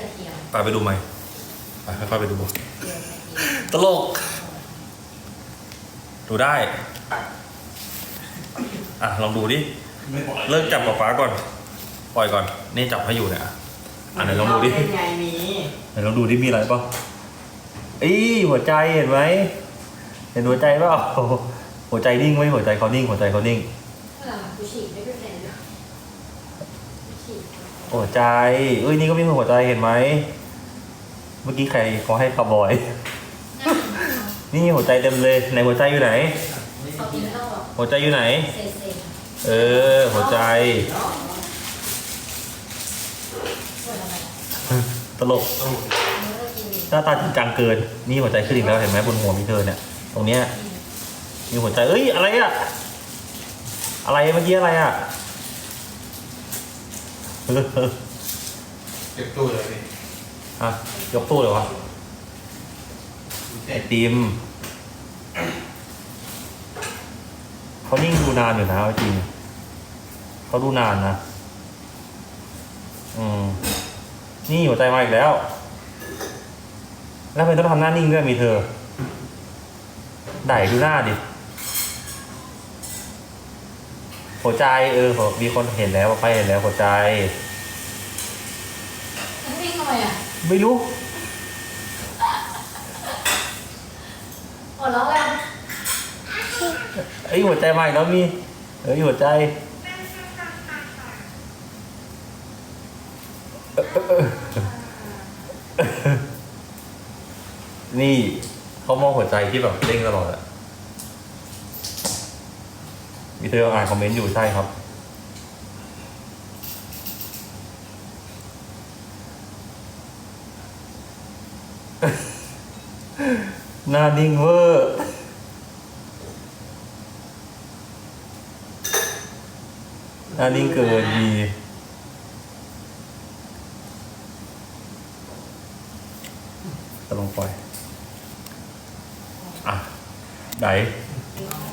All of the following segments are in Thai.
กระเทียมไปไปดูไหมไปค่อยๆไปดูเกลือกระเทียมตลก ดูได้ อะ ลองดูดิไม่บอกเลิกจับกับฟ้าก่อน ปล่อยก่อน นี่จับให้อยู่เนี่ยอะอะไหนลองดูดิเป็นไงมีไหนลองดูดิมีอะไรป่ะอีหัวใจเห็นไหม เห็นหัวใจเปล่าหัวใจนิ่งไหมหัวใจเขานิ่ง หัวใจเขานิ่งเออกูฉีดไม่เป็นนะกูฉีด หัวใจเอ้ยนี่ก็มีหัวใจเห็นไหม เมื่อกี้ใครเขาให้คาร์บอย นี่หัวใจเต็มเลยไหนหัวใจอยู่ไหนเขากินแล้วแบบหัวใจอยู่ไหนเซเซเออ หัวใจช่วยทำไมตลกเนื้อกินหน้าตาจริงจังเกิน นี่หัวใจขึ้นอีกแล้วเห็นไหมบนหัวมีเธอเนี่ย ตรงเนี้ยมีหัวใจ เอ้ยอะไรอะอะไรเมื่อกี้อะไรอะ เก็บตู้เลยพี่อะยกตู้เลยวะไอติมเขานิ่งดูนานอยู่นะเอาจริงเขาดูนานนะ อืม นี่หัวใจมาอีกแล้ว แล้วทำไมต้องทำหน้านิ่งด้วยมีเธอ ได้ดูหน้าดิ หัวใจเออผมมีคนเห็นแล้วไปเห็นแล้วหัวใจมันวิ่งทำไมอะไม่รู้หัวเราะกันไอ้ยหัวใจมาอีกแล้วมีเอ้ยหัวใจเออเออเออนี่เขามองหัวใจที่แบบเด้งตลอดอะมี เธออ่านคอมเมนต์อยู่ใช่ครับหน้านิ่งเวอร์หน้านิ่งเกินมีตะลงปล่อย อะได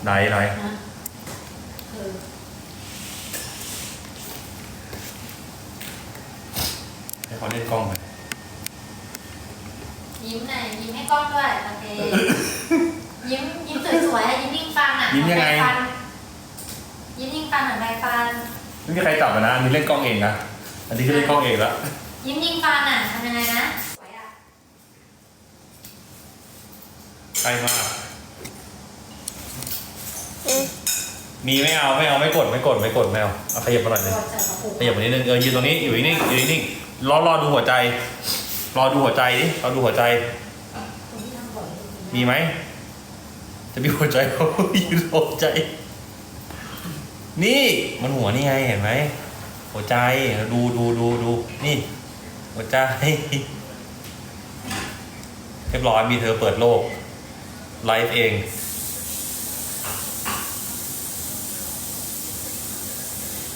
ไดไดนะคือ ให้เขาเล่นกล้องไปยิ้มหน่อยยิ้มให้กล้องด้วยโอเคยิ้มยิ้มสวยๆอะยิ้มยิ่งฟันอะยิ้มยังไงเหอนใบฟันยิ้มยิ่งฟันเหมือนใบฟัน ไม่มีใครจับอะนะอันนี้เล่นกล้องเองนะอันนี้คือเล่นกล้องเองแล้วยิ้มยิงฟันอะทำยังไงนะสวยอะใกล้มาก มีไม่เอาไม่เอาไม่กดไม่กดไม่กดไม่เอาเอาขยับมาหน่อยหนึงตัวใส่กระปุกขยับมานิดนึงเออยืนตรงนี้อยู่นิ่งๆอยู่นิ่งๆ รอรอดูหัวใจ รอดูหัวใจดิรอดูหัวใจ มีไหม จะมีหัวใจเขายืนหัวใจ นี่มันหัวนี่ไงเห็นไหม หัวใจดูดูดูดูนี่ หัวใจเรียบร้อยมีเธอเปิดโลก ไลฟ์เอง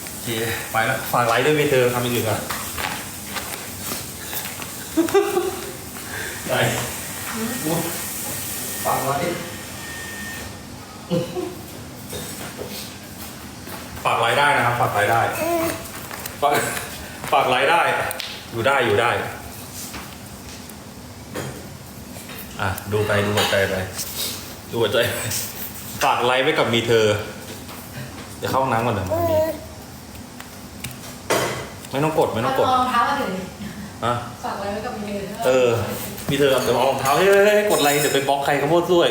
โอเคไปแล้วฝากไลฟ์ด้วยมีเธอทำอย่างอื่นก่อน ได้ฝากไว้ฝากไลฟ์ได้นะครับฝากไลฟ์ได้ฝากฝากไลฟ์ได้ อยู่ได้อยู่ได้ อะ ดูไปดูหัวใจไปดูหัวใจไปฝากไลฟ์ไว้กับมีเธอ เดี๋ยวเข้าห้องน้ำก่อนเดี๋ยวมีไม่ต้องกดไม่ต้องกดเอารองเท้ามาถึงอะฝากไว้ไว้กับมือเออ มีเธอเดี๋ยวเอารองเท้าเฮ้ยเฮ้ยเฮ้ยกดไลค์เดี๋ยวไปบล็อกใครเขาพูดด้วย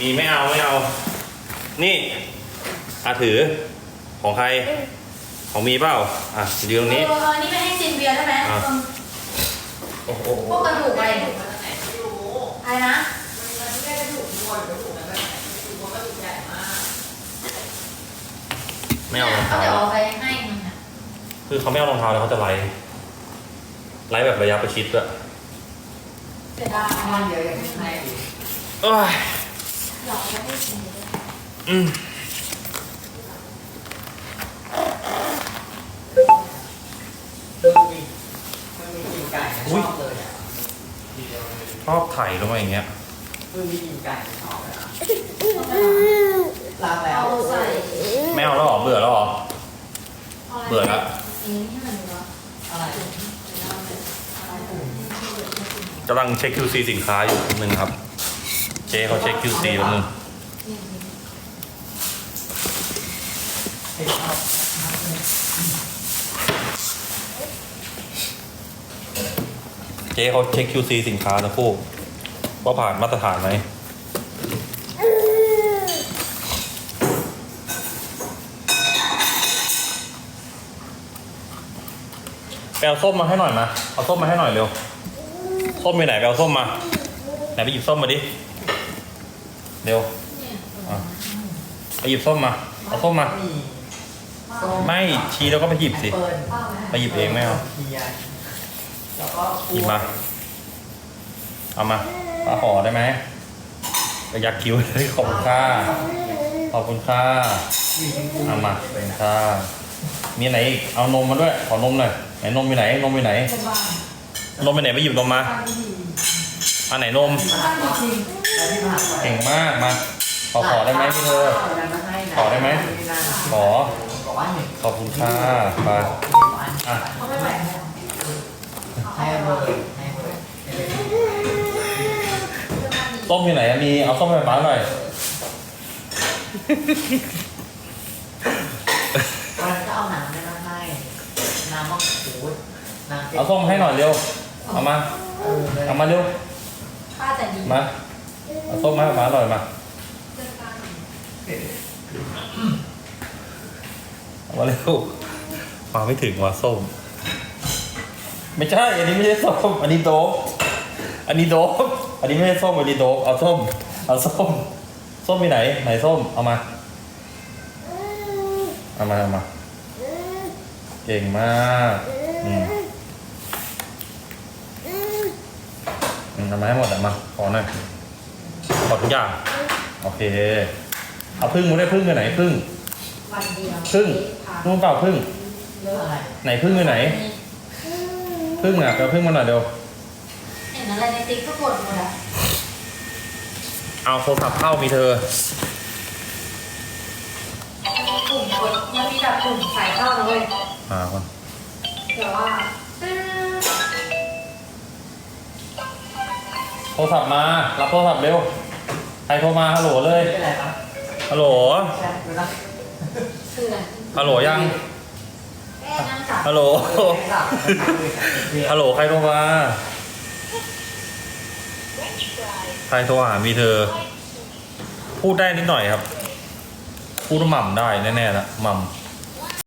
มีไม่เอาไม่เอา นี่อาถือ ของใคร ของมีเปล่า อะอยู่ตรงนี้ เออนี่ไม่ให้ซินเบียร์ได้ไหมอะ โอ้โหพวกกระดูกอะไรอะไรนะ ไม่เอารองเขาเท้า เดี๋ยวเอาไปให้มึงอะ คือเขาไม่เอารองเท้าแล้วเขาจะไลค์ไลค์แบบระยะประชิดด้วยเสียดายมันเดียวยังไม่ให้อีกเอ้ยหลอกไม่ให้ซินเบียร์อืมมันมีมันมีกินไก่ชอบเลยอะชอบไถ่ลงมาอย่างเงี้ยมันมีกินไก่ชอบเลยอะเอาไปล้างแล้วเอาใส่ไม่เอาแล้วเหรอเบื่อแล้วเหรอ เบื่อละเหรออะไรกำลังเช็ค QC สินค้าอยู่นิดนึงครับ เจ๊เขาเช็ค QC แป๊บนึงเห็นเอาเจ๊เขาเช็ค QC สินค้านะพวกว่าผ่านมาตรฐานไหม ไปเอาส้มมาให้หน่อยมา เอาส้มมาให้หน่อยเร็ว ส้มอยู่ไหนไปเอาส้มมา ไหนไปหยิบส้มมาดิ เร็วอะไปหยิบส้มมา เอาส้มมา ไม่ชี้แล้วก็ไปหยิบสิ ไปหยิบเองไม่เอา แล้วก็หยิบมา เอามาป้าขอได้ไหมไปยักคิ้วเลยขอบคุณค่าขอบคุณค่าหวีชมพูเอามาขอบคุณค่า มีไหนอีกเอานมมาด้วย ขอนมหน่อยไหนนมอยู่ไหนนมอยู่ไหนนมไปไหนไปหยิบนมมาอันไหนนมแล้วที่ผ่านไปเก่งมากมาขอขอได้ไหมพี่เธอขอได้ไหม ขอบอกว่าหนึ่งขอบคุณค่าไปอะให้เบอร์ให้เบอร์ส้มอยู่ไหนมีเอาส้มไปป้าหน่อย วันก็เอาหนังมาให้ น้ำมังคุดน้ำเอาส้มให้หน่อยเร็ว เอามา เออเลยเอามาเร็ว ป้าใจดีมา เอาส้มมาให้ป้าหน่อยมาเอามาเร็วมาไม่ถึงว่ะส้ม ไม่ใช่ อันนี้ไม่ใช่ส้ม อันนี้โดบอันนี้โดบอันนี้ไม่ใช่ส้ม อันนี้โดบเอาส้ม เอาส้ม ส้มมีไหน ไหนส้ม เอามา เอามาเอามา เก่งมากอืมอืมเอามาให้หมดอะมาขอหน่อยขอทุกอย่าง โอเค เอาพึ่งมาได้พึ่งไปไหนพึ่ง วันเดียวพึ่ง นู่นเปล่าพึ่งเรื่องอะไรไหนพึ่งอยู่ไหน พึ่งอะไปเอาพึ่งมาหน่อยเดี๋ยว เห็นอะไรในติ๊กก็กดหมดอะเอาโทรศัพท์เข้ามีเธอ กลุ่มกดมันมีแบบกลุ่มสายเข้าเลยอ่าก่อนเดี๋ยวว่าโทรศัพท์มา รับโทรศัพท์เร็ว ใครโทรมาฮัลโหลเลยไม่เป็นไรครับฮัลโหลแช่ดูนะคืออะไรฮัลโหลยังแม่นั่งจับฮัลโหล ฮัลโหลใครโทรมา ใครโทรหามีเธอ พูดได้นิดหน่อยครับ พูดว่าหม่ำได้แน่ๆละหม่ำ